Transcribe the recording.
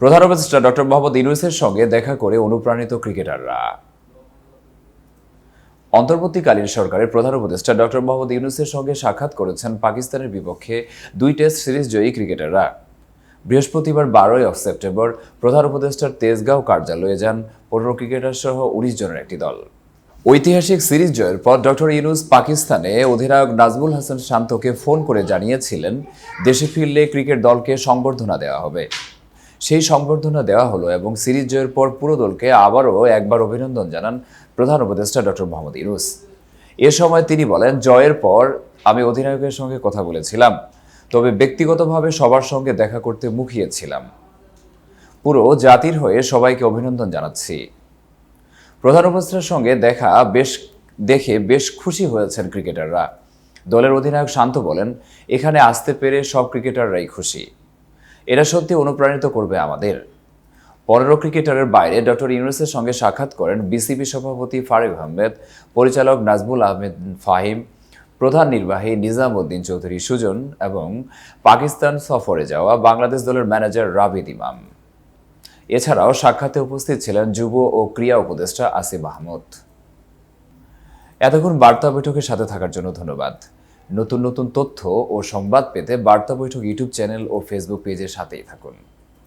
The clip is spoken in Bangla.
প্রধান উপদেষ্টা ডক্টর মোহাম্মদ ইউনুসের সঙ্গে দেখা করে অনুপ্রাণিত ক্রিকেটাররা। অন্তর্বর্তীকালীন সরকারের প্রধান উপদেষ্টা ডক্টর মোহাম্মদ ইউনুসের সঙ্গে সাক্ষাৎ করেছেন পাকিস্তানের বিপক্ষে দুই টেস্ট সিরিজ জয়ী ক্রিকেটাররা। বৃহস্পতিবার বারোই অফ সেপ্টেম্বর প্রধান উপদেষ্টার তেজগাঁও কার্যালয়ে যান পনেরো ক্রিকেটার সহ উনিশ জনের একটি দল। ঐতিহাসিক সিরিজ জয়ের পর ডক্টর ইউনুস পাকিস্তানে অধিনায়ক নাজমুল হাসান শান্তকে ফোন করে জানিয়েছিলেন, দেশে ফিরলে ক্রিকেট দলকে সংবর্ধনা দেওয়া হবে। সেই সংবর্ধনা দেওয়া হলো এবং সিরিজ জয়ের পর পুরো দলকে আবারও একবার অভিনন্দন জানান প্রধান উপদেষ্টা ডক্টর মোহাম্মদ ইউনুস। এ সময় তিনি বলেন, জয়ের পর আমি অধিনায়কের সঙ্গে কথা বলেছিলাম, তবে ব্যক্তিগতভাবে সবার সঙ্গে দেখা করতে মুখিয়েছিলাম। পুরো জাতির হয়ে সবাইকে অভিনন্দন জানাচ্ছি। প্রধান উপদেষ্টার সঙ্গে দেখা বেশ, দেখে বেশ খুশি হয়েছেন ক্রিকেটাররা। দলের অধিনায়ক শান্ত বলেন, এখানে আসতে পেরে সব ক্রিকেটাররাই খুশি। এরা সত্যি অনুপ্রাণিত করবে আমাদের। পনেরো ক্রিকেটারের বাইরে ডক্টর ইউনুসের সঙ্গে সাক্ষাৎ করেন বিসিবি সভাপতি ফারিক আহমেদ, পরিচালক নাজমুল আহমেদ ফাহিম, প্রধান নির্বাহী নিজামউদ্দিন চৌধুরী সুজন এবং পাকিস্তান সফরে যাওয়া বাংলাদেশ দলের ম্যানেজার রাবিদ ইমাম। এছাড়াও সাক্ষাতে উপস্থিত ছিলেন যুব ও ক্রিয়া উপদেষ্টা আসিফ মাহমুদ এতক্ষণ বার্তা বৈঠকের সাথে থাকার জন্য ধন্যবাদ। নতুন নতুন তথ্য ও সংবাদ পেতে বার্তা বৈঠক ইউটিউব চ্যানেল ও ফেসবুক পেজের সাথেই থাকুন।